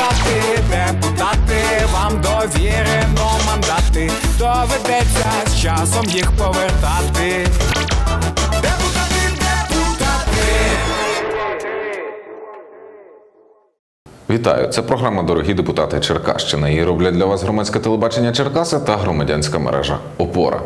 депутати, депутати, вам довірено мандати. Доведеться з часом їх повертати. Депутати, депутати. Вітаю! Це програма Дорогі депутати Черкащина. Її роблять для вас громадське телебачення Черкаси та громадянська мережа Опора.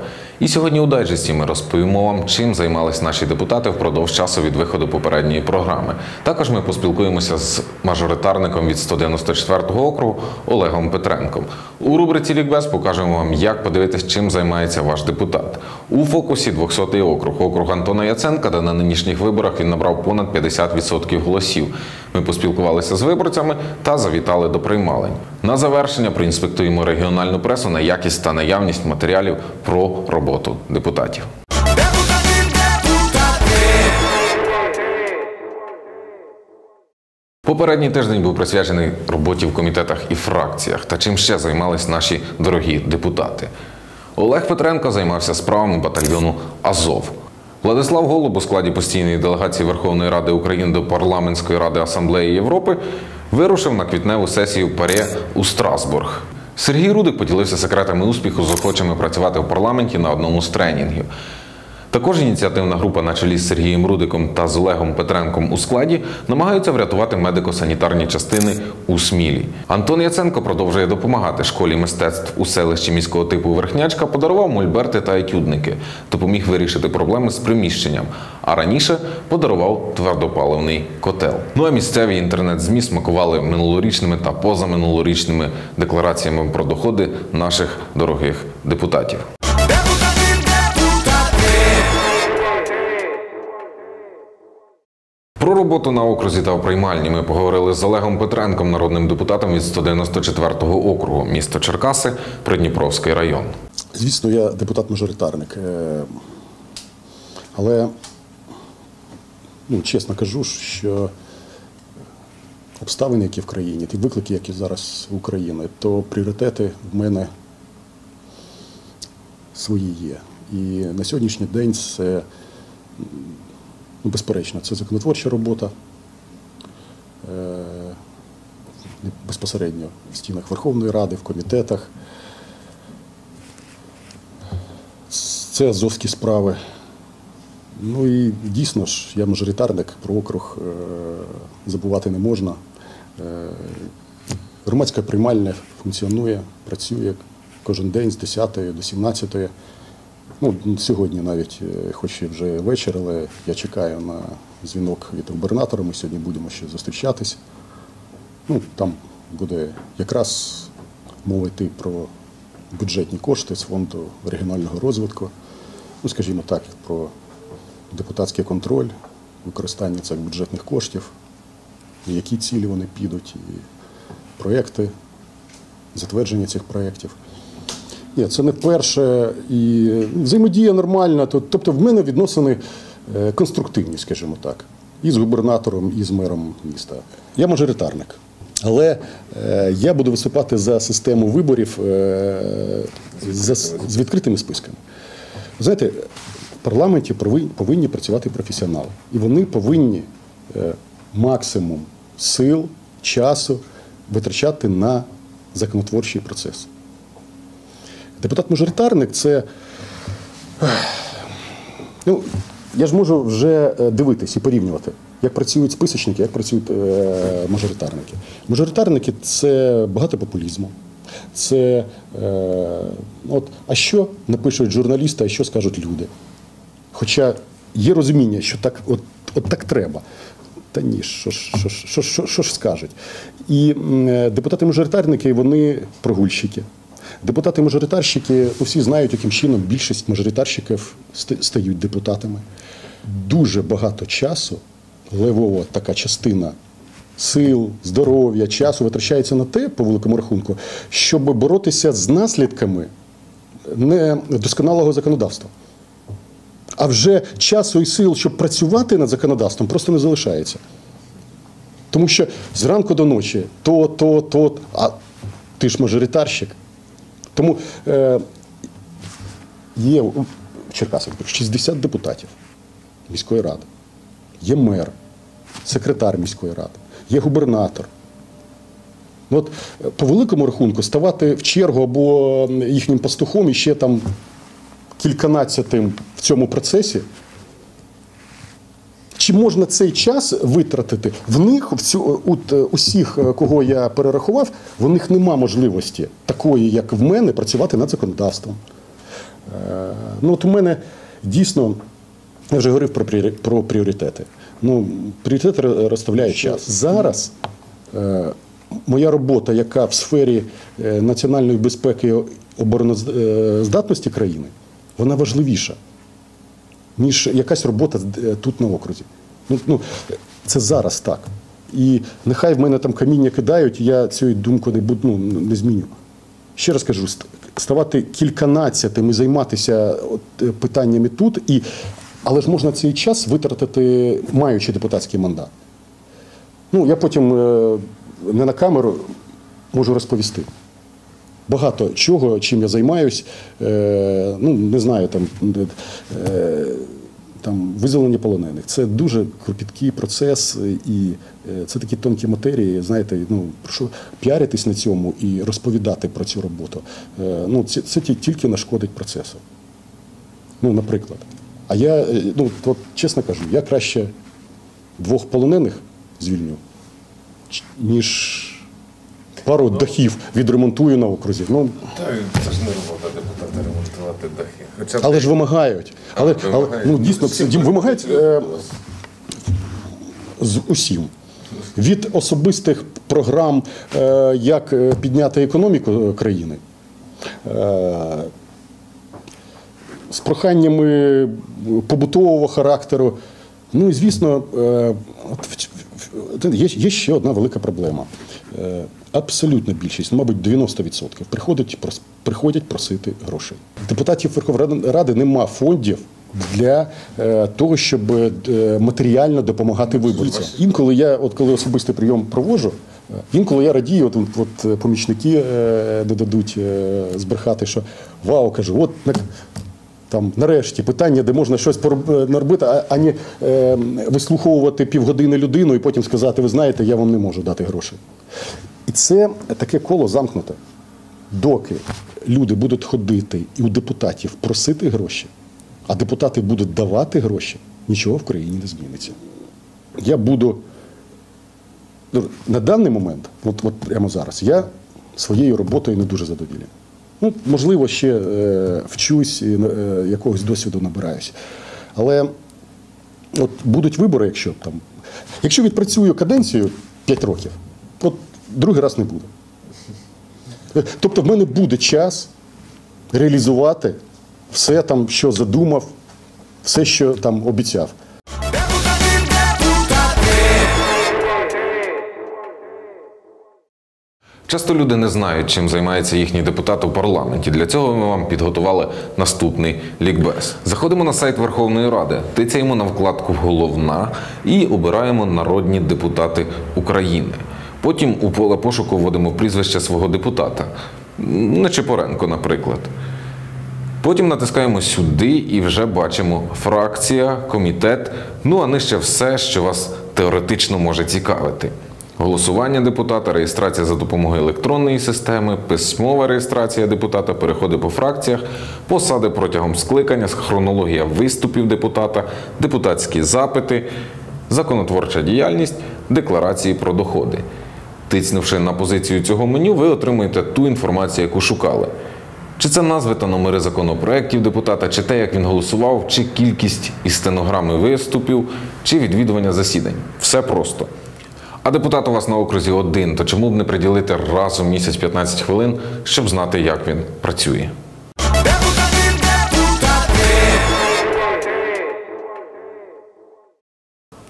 І сьогодні у дайджесті ми розповімо вам, чим займались наші депутати впродовж часу від виходу попередньої програми. Також ми поспілкуємося з мажоритарником від 194-го округу Олегом Петренком. У рубриці Лікбез покажемо вам, як подивитись, чим займається ваш депутат. У фокусі 200-й округ, округ Антона Яценка, де на нинішніх виборах він набрав понад 50% голосів. Ми поспілкувалися з виборцями та завітали до приймалень. На завершення проінспектуємо регіональну пресу на якість та наявність матеріалів про роботу депутатів. Депутати, депутати. Попередній тиждень був присвячений роботі в комітетах і фракціях та чим ще займались наші дорогі депутати. Олег Петренко займався справами батальйону Азов. Владислав Голуб у складі постійної делегації Верховної Ради України до Парламентської ради Асамблеї Європи вирушив на квітневу сесію ПАРЄ у Страсбург. Сергій Рудик поділився секретами успіху з охочими працювати в парламенті на одному з тренінгів. Також ініціативна група на чолі з Сергієм Рудиком та з Олегом Петренком у складі намагаються врятувати медико-санітарні частини у Смілі. Антон Яценко продовжує допомагати школі мистецтв у селищі міського типу Верхнячка, подарував мольберти та етюдники, допоміг вирішити проблеми з приміщенням. А раніше подарував твердопаливний котел. Ну а місцеві інтернет-змі смакували минулорічними та позаминулорічними деклараціями про доходи наших дорогих депутатів. Роботу на окрузі та в приймальні ми поговорили з Олегом Петренком, народним депутатом від 194-го округу, місто Черкаси, Придніпровський район. Звісно, я депутат-мажоритарник. Е, Але, ну, чесно кажу, що обставини, які в країні, ті виклики, які зараз в Україні, то пріоритети в мене свої є. І на сьогоднішній день це, ну, безперечно, це законотворча робота. е, Безпосередньо в стінах Верховної Ради, в комітетах. Це азовські справи. Ну і дійсно ж, я мажоритарник, про округ е, забувати не можна. Е, Громадська приймальня функціонує, працює кожен день з 10 до 17. Ну, сьогодні навіть, е, хоч і вже вечір, але я чекаю на дзвінок від губернатора. Ми сьогодні будемо ще зустрічатись. Ну, там буде якраз мова йти про бюджетні кошти з фонду регіонального розвитку. Ну, скажімо так, про депутатський контроль, використання цих бюджетних коштів, які цілі вони підуть, і проекти, затвердження цих проєктів. Ні, це не перше. І взаємодія нормальна. Тобто в мене відносини е, конструктивні, скажімо так, і з губернатором, і з мером міста. Я мажоритарник. Але е, я буду виступати за систему виборів е, з відкритими списками. Знаєте, в парламенті повинні, працювати професіонали. І вони повинні максимум сил, часу витрачати на законотворчий процес. Депутат-мажоритарник це. Ну, я ж можу вже е, дивитись і порівнювати, як працюють списочники, як працюють е, мажоритарники. Мажоритарники це багато популізму. Це е, от, а що напишуть журналісти, а що скажуть люди. Хоча є розуміння, що так, от, от так треба. Та ні, що, ж- що, що, що, що ж скажуть. І е, депутати-мажоритарники, вони прогульщики. Депутати-мажоритарщики, всі знають, яким чином більшість мажоритарщиків стають депутатами. Дуже багато часу, левова така частина сил, здоров'я, часу витрачається на те, по великому рахунку, щоб боротися з наслідками недосконалого законодавства. А вже часу і сил, щоб працювати над законодавством, просто не залишається. Тому що зранку до ночі то, то, то, а ти ж мажоритарщик. Тому е, є в Черкасах 60 депутатів міської ради, є мер, секретар міської ради, є губернатор. От е, по великому рахунку ставати в чергу або їхнім пастухом і ще там кільканадцятим в цьому процесі. Чи можна цей час витратити? В них, в цю, от, е, усіх, е, кого я перерахував, в них нема можливості такої, як в мене, працювати над законодавством. Е, Ну, от у мене дійсно, я вже говорив про, про пріоритети. Ну, пріоритети ро- розставляє час. Зараз е, моя робота, яка в сфері національної безпеки і обороноздатності країни, вона важливіша ніж якась робота е, тут на окрузі. Ну, ну, це зараз так. І нехай в мене там каміння кидають, я цією думкою не, буду, ну, не зміню. Ще раз кажу, ставати кільканадцятим і займатися от, е, питаннями тут, і, але ж можна цей час витратити, маючи депутатський мандат. Ну, я потім е, не на камеру можу розповісти. Багато чого, чим я займаюсь, е, ну не знаю, там, е, там визволення полонених. Це дуже кропіткий процес, і е, це такі тонкі матерії. Знаєте, ну прошу піаритись на цьому і розповідати про цю роботу. Е, ну, це, це тільки нашкодить процесу. Ну, наприклад. А я, е, ну, от, чесно кажу, я краще двох полонених звільню, ніж пару дахів відремонтую на окрузі. Ну, Це ж не робота депутата ремонтувати дахи. Хоча але ж вимагають. Але, але ну, дійсно, дім- вимагають е, з усім. Від особистих програм, е, як е, підняти економіку країни, е, з проханнями побутового характеру. Ну і звісно, є ще одна велика проблема. Абсолютна більшість, ну, мабуть, 90% приходять, прос- приходять просити грошей. Депутатів Верховної Ради нема фондів для е, того, щоб е, матеріально допомагати виборцям. Інколи я, от коли особистий прийом проводжу, е, інколи я радію, от, от, помічники е, додадуть е, збрехати, що вау, кажу, от на- там нарешті питання, де можна щось наробити, а, а не е, вислуховувати півгодини людину і потім сказати, ви знаєте, я вам не можу дати грошей. Це таке коло замкнуте. Доки люди будуть ходити і у депутатів просити гроші, а депутати будуть давати гроші, нічого в країні не зміниться. Я буду ну, на даний момент, от, от прямо зараз, я своєю роботою не дуже задоволений. Ну, можливо, ще е, вчусь, е, якогось досвіду набираюсь. Але от будуть вибори, якщо там. Якщо відпрацюю каденцію 5 років, другий раз не буде. Тобто в мене буде час реалізувати все там, що задумав, все, що там обіцяв. Часто люди не знають, чим займається їхній депутат у парламенті. Для цього ми вам підготували наступний лікбез. Заходимо на сайт Верховної Ради, тицяємо на вкладку Головна і обираємо народні депутати України. Потім у поле пошуку вводимо прізвище свого депутата. Нечипоренко, наприклад. Потім натискаємо сюди і вже бачимо фракція, комітет, ну а нижче все, що вас теоретично може цікавити. Голосування депутата, реєстрація за допомогою електронної системи, письмова реєстрація депутата, переходи по фракціях, посади протягом скликання, хронологія виступів депутата, депутатські запити, законотворча діяльність, декларації про доходи. Тицнувши на позицію цього меню, ви отримуєте ту інформацію, яку шукали. Чи це назви та номери законопроєктів депутата, чи те, як він голосував, чи кількість і стенограми виступів, чи відвідування засідань. Все просто. А депутат у вас на окрузі один, то чому б не приділити раз у місяць 15 хвилин, щоб знати, як він працює?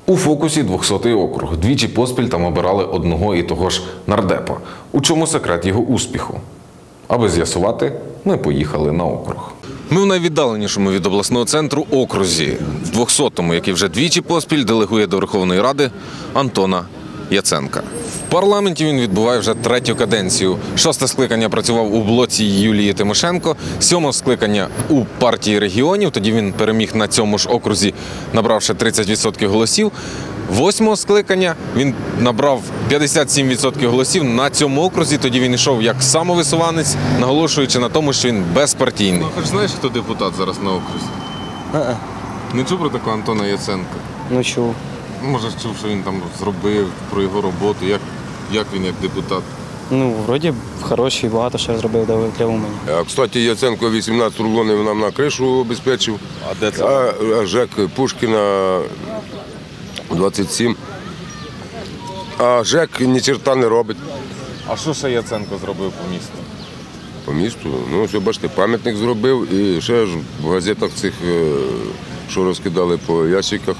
У фокусі 200-й округ. Двічі поспіль там обирали одного і того ж нардепа. У чому секрет його успіху? Аби з'ясувати, ми поїхали на округ. Ми в найвіддаленішому від обласного центру окрузі, в 200-му, який вже двічі поспіль делегує до Верховної Ради Антона Яценка. В парламенті він відбуває вже третю каденцію. Шосте скликання працював у блоці Юлії Тимошенко, сьоме скликання у партії регіонів. Тоді він переміг на цьому ж окрузі, набравши 30% голосів. восьмого скликання. Він набрав 57% голосів на цьому окрузі. Тоді він йшов як самовисуванець, наголошуючи на тому, що він безпартійний. Ну, хоч знаєш, хто депутат зараз на окрузі? Е-е. Не чув про такого Антона Яценка? Ну чув. Може, чув, що він там зробив про його роботу, як, як він як депутат. Ну, вроді хороший, багато що зробив для, для Умані. А, Кстати, Яценко 18 рулонів нам на кришу обезпечив. А де це? А, а ЖЕК Пушкіна 27. А ЖЕК ні черта не робить А що ще Яценко зробив по місту? по місту. Ну, ось бачите, пам'ятник зробив і ще ж в газетах цих, е, що розкидали по ящиках,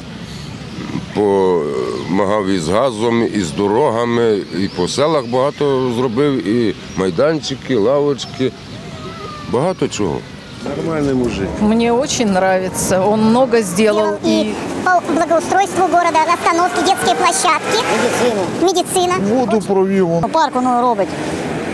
помагав і з газом, і з дорогами, і по селах багато зробив, і майданчики, лавочки. Багато чого. Мне очень нравится. Он много сделал. и по благоустройству города, остановки, детские площадки. Медицина. Воду провів. он. Парк воно робить.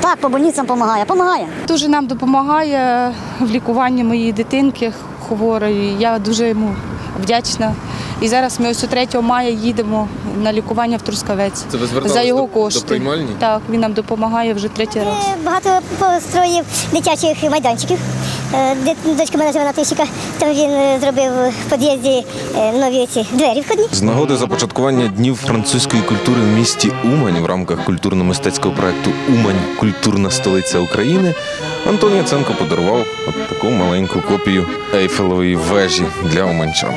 Так, по больницям допомагає. Помагає. Дуже нам допомагає в лікуванні моєї дитинки хворої. Я дуже йому вдячна. І зараз ми ось у 3 мая їдемо на лікування в Трускавець. Це ви звертались за його до- до кошти. приймальні? Так, він нам допомагає вже третій раз. Е, Багато построїв дитячих майданчиків. Е, де- Дочка мене живе на Тищика, там він е, зробив в під'їзді е, нові ці двері входні. З нагоди започаткування днів французької культури в місті Умань в рамках культурно-мистецького проекту Умань культурна столиця України Антон Яценко подарував от таку маленьку копію Ейфелевої вежі для уманчан.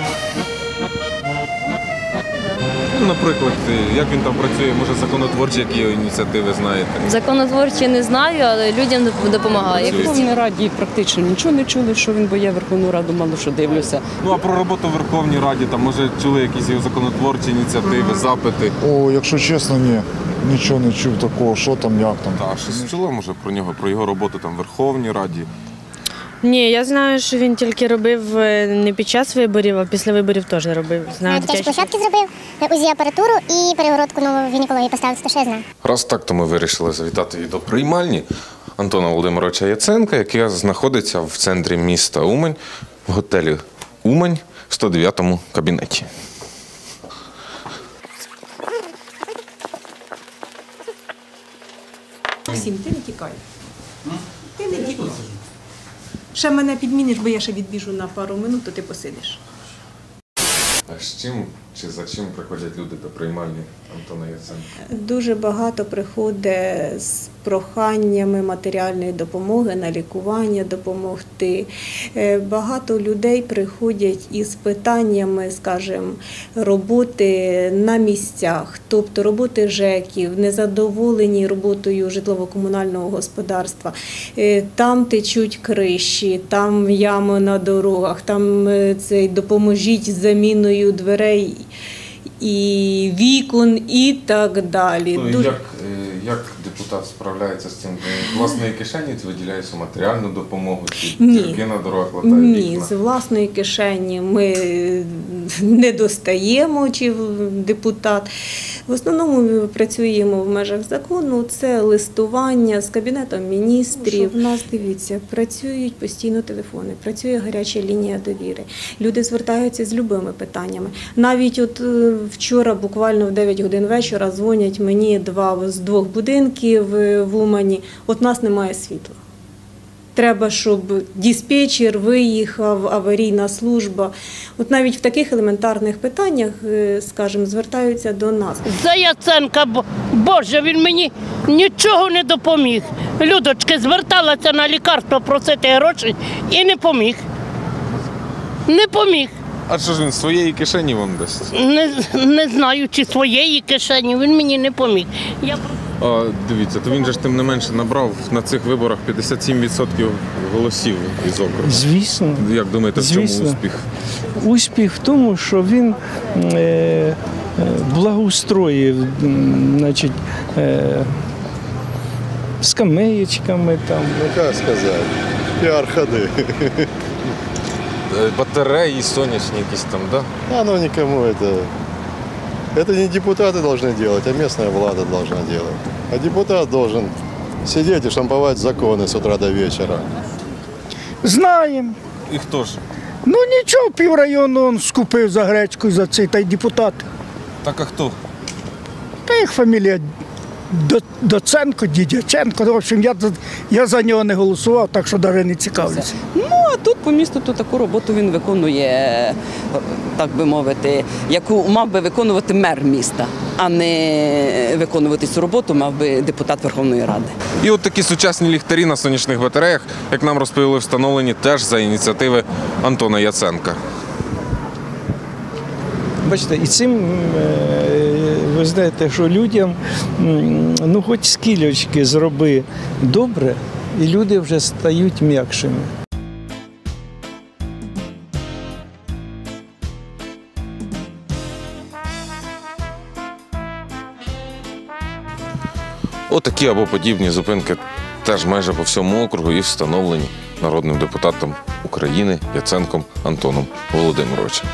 Наприклад, як він там працює, може законотворчі які його ініціативи знаєте? Законотворчі не знаю, але людям допомагає. Працює. Верховній Раді практично нічого не чули, що він боє Верховну Раду, мало що дивлюся. Ну а про роботу в Верховній Раді там може чули якісь його законотворчі ініціативи, запити. О, якщо чесно, ні. Нічого не чув такого, що там, як там. Та щось чула може про нього, про його роботу там в Верховній Раді. Ні, я знаю, що він тільки робив е, не під час виборів, а після виборів теж робив. Знаю Дитячі дитячі. площадки зробив, УЗІ апаратуру і перегородку нову в гінекології поставив, це що я знаю. Раз так, то ми вирішили завітати і до приймальні Антона Володимировича Яценка, яка знаходиться в центрі міста Умань в готелі Умань в 109 кабінеті. Максим, ти не тікай. Ти не тікай. Ще мене підміниш, бо я ще відбіжу на пару минут, то ти посидиш. А з чим чи за чим приходять люди до приймальні Антона Яценка? Дуже багато приходить з проханнями матеріальної допомоги на лікування допомогти. Е, Багато людей приходять із питаннями, скажімо, роботи на місцях, тобто роботи ЖЕКів, незадоволені роботою житлово-комунального господарства. Е, Там течуть криші, там ями на дорогах, там е, цей допоможіть з заміною дверей і вікон, і так далі. Дуже- як, е, як депутат справляється з цим? З власної кишені виділяє матеріальну допомогу, чи дірки на дорогах латає Ні, вікна? з власної кишені ми не достаємо, чи депутат. В основному ми працюємо в межах закону. Це листування з кабінетом міністрів. У нас дивіться, працюють постійно телефони, працює гаряча лінія довіри. Люди звертаються з любими питаннями. Навіть от е, вчора, буквально в 9 годин вечора, дзвонять мені два з двох будинків е, в Умані. От нас немає світла. Треба, щоб диспетчер виїхав, аварійна служба. От навіть в таких елементарних питаннях, е, скажімо, звертаються до нас. За Яценка, Боже, він мені нічого не допоміг. Людочки зверталася на лікарство просити гроші і не поміг. Не поміг. А що ж він своєї кишені вам дасть? Не, не знаю, чи своєї кишені, він мені не поміг. Я А, дивіться, то він же ж тим не менше набрав на цих виборах 57% голосів із округу. Звісно, Як думаєте, в чому успіх? успіх в тому, що він е, е, благоустроїв, значить, е, скамеєчками там. Ну, як сказати, піар ходи. Е, Батареї сонячні якісь там, да? А ну никому это... Это не депутаты должны делать, а местная влада должна делать. А депутат должен сидеть и штамповать законы с утра до вечера. Знаємо. І хто ж? Ну нічого, піврайону он скупив за гречку за цей та й депутат. Так а хто? Та їх фамілія До- Доценко, Дідяченко. В общем, я, я за нього не голосував, так що навіть не цікавлюся. Ну а тут по місту то таку роботу він виконує, так би мовити, яку мав би виконувати мер міста, а не виконувати цю роботу мав би депутат Верховної Ради. І от такі сучасні ліхтарі на сонячних батареях, як нам розповіли, встановлені теж за ініціативи Антона Яценка. Бачите, і цим е, ви знаєте, що людям ну хоч скільочки зроби добре, і люди вже стають м'якшими. Отакі або подібні зупинки теж майже по всьому округу і встановлені народним депутатом України Яценком Антоном Володимировичем.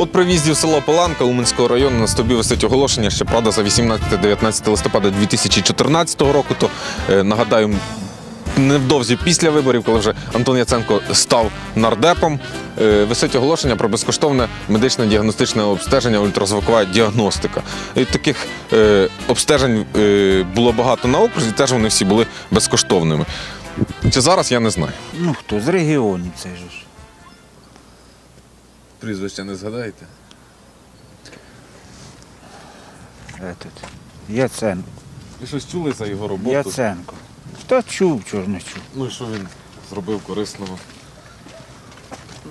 От при в'їзді в село Поланка Уманського району на стовбі висить оголошення, що правда за 18-19 листопада 2014 року, то е, нагадаю, невдовзі після виборів, коли вже Антон Яценко став нардепом, е, висить оголошення про безкоштовне медичне діагностичне обстеження, ультразвукова діагностика. І таких е, обстежень було багато на окрузі, теж вони всі були безкоштовними. Чи зараз я не знаю. Ну хто з регіонів це ж. Прізвище не згадаєте? Этот, Яценко. Ви щось чули за його роботу? Яценко. Та чув, чого ж не чув. Ну і що він зробив корисного?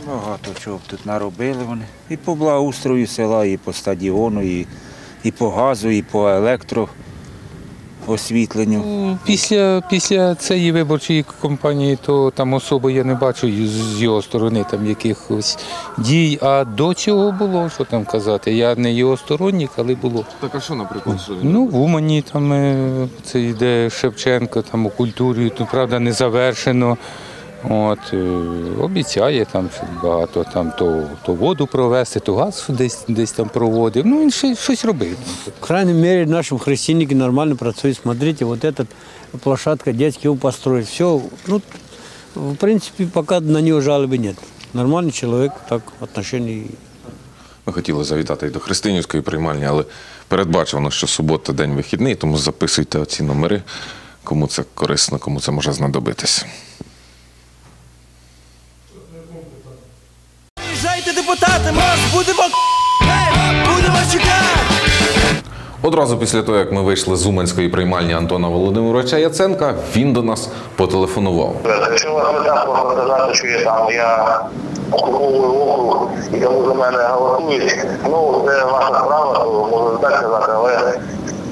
Багато чого б тут наробили вони. І по благоустрою села, і по стадіону, і, і по газу, і по електроосвітленню. Ну, Після, після цієї виборчої кампанії, то там особи я не бачу з його сторони там якихось дій. А до цього було, що там казати. Я не його сторонник, але було. Так а що, наприклад, що він? Ну, в Умані там е, це йде Шевченко, там у культурі, то правда не завершено. От, е, обіцяє там що багато там то, то воду провести, то газ десь, десь там проводив. Ну, він ще щось робив. В крайней мере, в нашем хрестильнике нормально працует. Смотрите, вот эта площадка, детский его построить. Все, ну, в принципе, пока на него жалобы нет. Нормальный человек, так, отношений Ми хотіли завітати і до Христинівської приймальні, але передбачено, що субота день вихідний, тому записуйте оці номери, кому це корисно, кому це може знадобитись. Депутати, ми будемо будемо чекати. Одразу після того, як ми вийшли з Уманської приймальні Антона Володимировича Яценка, він до нас потелефонував. Якщо вас не так можна сказати, що я там я окуповую округ і тому за мене голосують, ну це ваша справа, то можу так сказати, але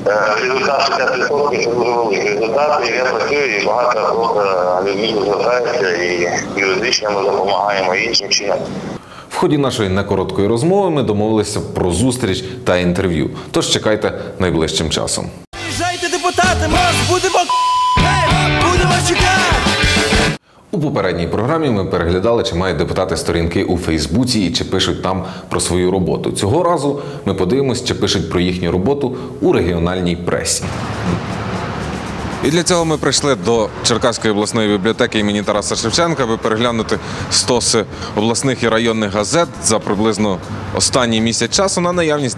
е, результат 60% це дуже великий результат, і я працюю, і багато просто людей звертаються, і юридично ми допомагаємо і іншим чином. Ході нашої некороткої розмови ми домовилися про зустріч та інтерв'ю. Тож чекайте найближчим часом. Приїжджайте, депутати, ми вас будемо будемо чекати. У попередній програмі ми переглядали, чи мають депутати сторінки у Фейсбуці і чи пишуть там про свою роботу. Цього разу ми подивимось, чи пишуть про їхню роботу у регіональній пресі. І для цього ми прийшли до Черкаської обласної бібліотеки імені Тараса Шевченка, аби переглянути стоси обласних і районних газет за приблизно останній місяць часу на наявність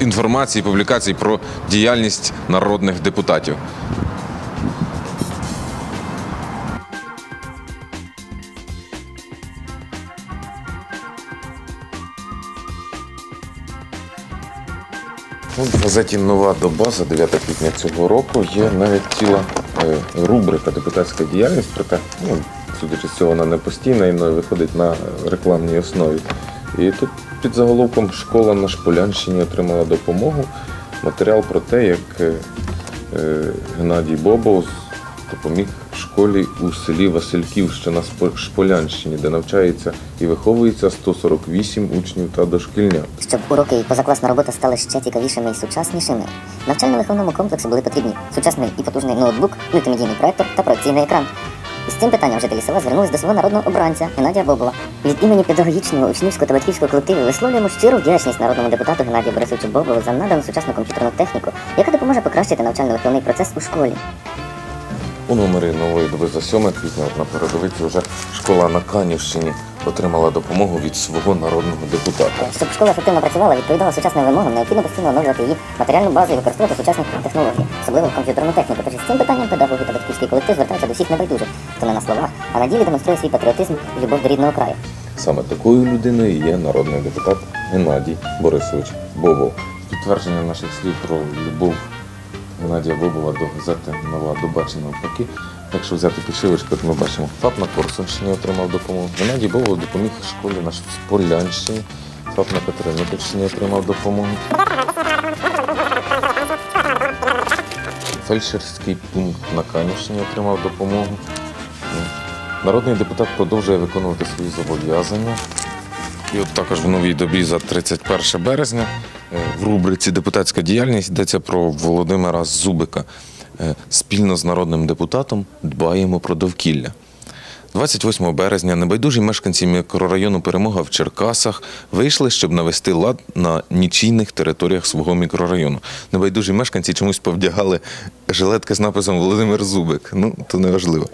інформації, публікацій про діяльність народних депутатів. В газеті Нова доба за 9 квітня цього року є навіть ціла е, рубрика депутатська діяльність, проте, ну, судячи з цього, вона не постійна і виходить на рекламній основі. І тут під заголовком Школа на Шполянщині отримала допомогу. Матеріал про те, як е, е, Геннадій Бобов допоміг школі у селі Васильків, що на Шполянщині, де навчається і виховується 148 учнів та дошкільнят. Щоб уроки і позакласна робота стали ще цікавішими і сучаснішими, навчально-виховному комплексу були потрібні сучасний і потужний ноутбук, мультимедійний проектор та проекційний екран. З цим питанням жителі села звернулись до свого народного обранця Геннадія Бобова. Від імені педагогічного учнівського та батьківського колективу висловлюємо щиру вдячність народному депутату Геннадію Борисовичу Бобову за надану сучасну комп'ютерну техніку, яка допоможе покращити навчально-виховний процес у школі. У номері нової доби за 7 квітня на передовиці вже школа на Канівщині отримала допомогу від свого народного депутата. Щоб школа ефективно працювала, відповідала сучасним вимогам, необхідно постійно оновлювати її матеріальну базу і використовувати сучасні технології, особливо комп'ютерну техніку. Тож з цим питанням педагоги та батьківський колектив звертаються до всіх небайдужих, хто не на словах, а на ділі демонструє свій патріотизм і любов до рідного краю. Саме такою людиною є народний депутат Геннадій Борисович Бобов. Підтвердження наших слів про любов Геннадія Бобова до газети Нова доба навпаки. Якщо взяти підшивочку, то ми бачимо, ФАП на Корсунщині отримав допомогу. Геннадій Бобов допоміг школі на Полянщині. ФАП на Катеринопільщині отримав допомогу. Фельдшерський пункт на Канівщині отримав допомогу. Народний депутат продовжує виконувати свої зобов'язання. І от також в новій добі за 31 березня в рубриці Депутатська діяльність йдеться про Володимира Зубика. Е, Спільно з народним депутатом дбаємо про довкілля. 28 березня небайдужі мешканці мікрорайону Перемога в Черкасах вийшли, щоб навести лад на нічийних територіях свого мікрорайону. Небайдужі мешканці чомусь повдягали жилетки з написом Володимир Зубик. Ну, то не важливо.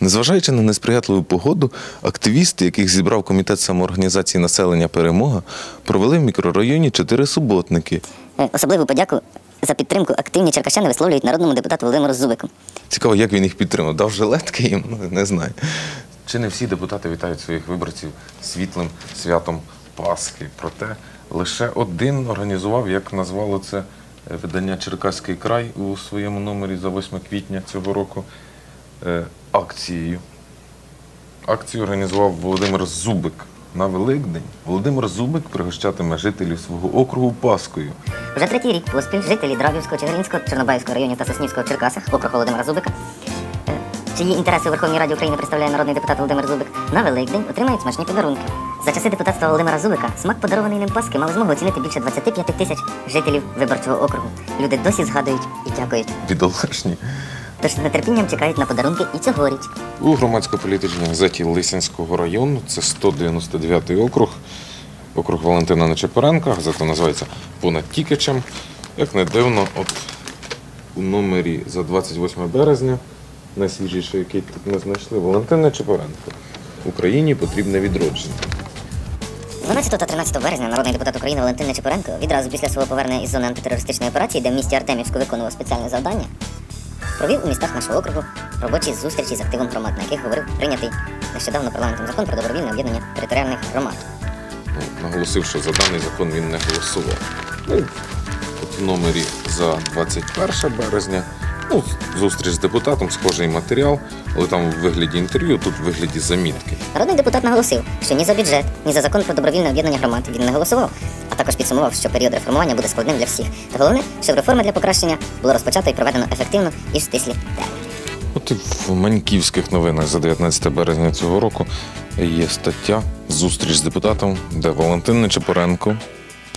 Незважаючи на несприятливу погоду, активісти, яких зібрав комітет самоорганізації населення Перемога, провели в мікрорайоні чотири суботники. Е, Особливу подяку за підтримку активні черкащани висловлюють народному депутату Володимиру Зубику. Цікаво, як він їх підтримав. Дав жилетки їм? Ну, не знаю. Чи не всі депутати вітають своїх виборців світлим святом Пасхи? Проте лише один організував, як назвало це е, видання Черкаський край у своєму номері за 8 квітня цього року е, акцією. Акцію організував Володимир Зубик. На Великдень Володимир Зубик пригощатиме жителів свого округу Паскою. Вже третій рік поспіль жителі Дравівського, Чигиринського, Чорнобаївського районів та Соснівського Черкасах, округ Володимира Зубика, е, чиї інтереси у Верховній Раді України представляє народний депутат Володимир Зубик, на Великдень отримають смачні подарунки. За часи депутатства Володимира Зубика смак подарований ним Паски мали змогу оцінити більше 25 тисяч жителів виборчого округу. Люди досі згадують і дякують. Бідолашні. Тож з нетерпінням чекають на подарунки і цьогоріч. У громадсько-політичній газеті Лисянського району, це 199 округ, округ Валентина Нечепоренка, газета називається Понад Тікичем. Як не дивно, от у номері за 28 березня, найсвіжіший, який тут ми знайшли, Валентин Нечепоренко. Україні потрібне відродження. 12 та 13 березня народний депутат України Валентин Нечипоренко відразу після свого повернення із зони антитерористичної операції, де в місті Артемівську виконував спеціальне завдання, провів у містах нашого округу робочі зустрічі з активом громад, на яких говорив прийнятий нещодавно парламентом закон про добровільне об'єднання територіальних громад. Ну, наголосив, що за даний закон він не голосував. Ну, в номері за 21 березня. Ну, зустріч з депутатом, схожий матеріал, але там в вигляді інтерв'ю, тут в вигляді замітки. Народний депутат наголосив, що ні за бюджет, ні за закон про добровільне об'єднання громад він не голосував, а також підсумував, що період реформування буде складним для всіх. Та головне, щоб реформи для покращення було розпочато і проведено ефективно і в стислі терміни. От і в Маньківських новинах за 19 березня цього року є стаття Зустріч з депутатом, де Валентин Нечепоренко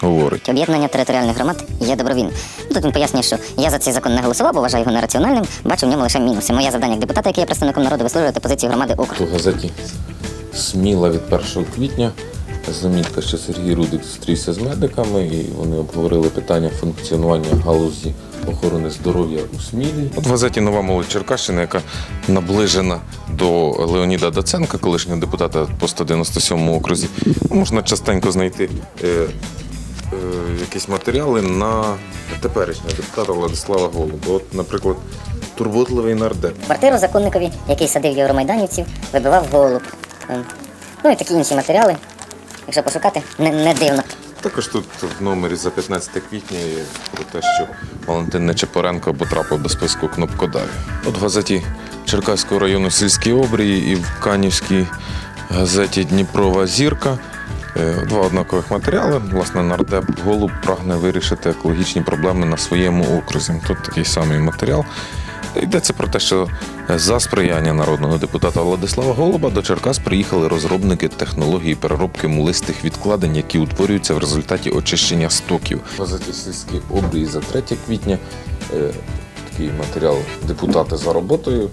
говорить. Об'єднання територіальних громад є добровільним. Ну, Тут він пояснює, що я за цей закон не голосував, бо вважаю його нераціональним, бачу в ньому лише мінуси. Моє завдання як депутата, який є представником народу, висловлювати позиції громади округу. У газеті Сміла від 1 квітня замітка, що Сергій Рудик зустрівся з медиками і вони обговорили питання функціонування галузі охорони здоров'я у Смілі. От в газеті Нова молодь Черкащина, яка наближена до Леоніда Даценка, колишнього депутата по 197 окрузі, можна частенько знайти е, е, якісь матеріали на теперішнього депутата Владислава Голуба. От, наприклад, турботливий нардеп. Квартиру законникові, який садив євромайданівців, вибивав голуб. Ну і такі інші матеріали. Якщо пошукати, не, не дивно. Також тут в номері за 15 квітня є про те, що Валентин Нечепоренко потрапив до списку кнопкодавів. От в газеті Черкаського району сільські обрії і в Канівській газеті Дніпрова зірка. е, Два однакових матеріали. Власне, нардеп Голуб прагне вирішити екологічні проблеми на своєму окрузі. Тут такий самий матеріал. Йдеться про те, що за сприяння народного депутата Владислава Голуба до Черкас приїхали розробники технології переробки мулистих відкладень, які утворюються в результаті очищення стоків. Газеті сільські обрії за 3 квітня е, такий матеріал депутати за роботою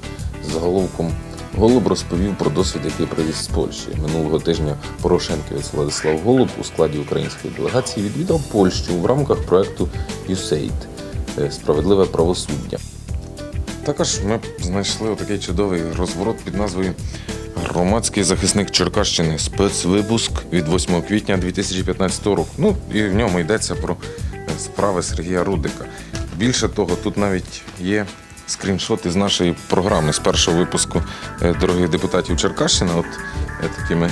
з заголовком Голуб розповів про досвід, який привіз з Польщі. Минулого тижня Порошенківець Владислав Голуб у складі української делегації відвідав Польщу в рамках USAID е, Справедливе правосуддя. Також ми знайшли такий чудовий розворот під назвою Громадський захисник Черкащини спецвипуск від 8 квітня 2015 року. Ну і в ньому йдеться про е, справи Сергія Рудика. Більше того, тут навіть є скріншоти з нашої програми з першого випуску е, дорогих депутатів Черкащини. От е, такими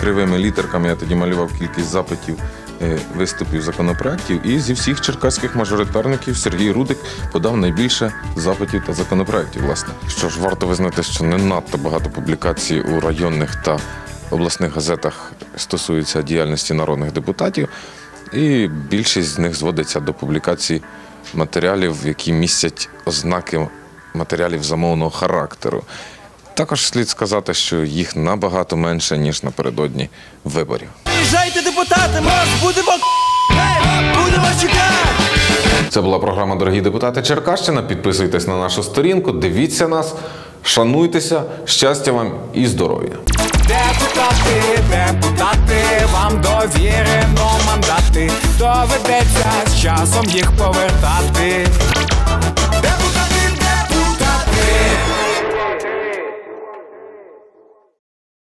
кривими літерками я тоді малював кількість запитів. Е, Виступів законопроєктів, і зі всіх черкаських мажоритарників Сергій Рудик подав найбільше запитів та законопроєктів. Власне, що ж варто визнати, що не надто багато публікацій у районних та обласних газетах стосується діяльності народних депутатів, і більшість з них зводиться до публікацій матеріалів, які містять ознаки матеріалів замовного характеру. Також слід сказати, що їх набагато менше ніж напередодні виборів. Приїжджайте, депутати, ми будемо будемо чекати. Це була програма Дорогі депутати Черкащина. Підписуйтесь на нашу сторінку, дивіться нас, шануйтеся, щастя вам і здоров'я. Депутати, депутати, вам довірено мандати. Доведеться з часом їх повертати.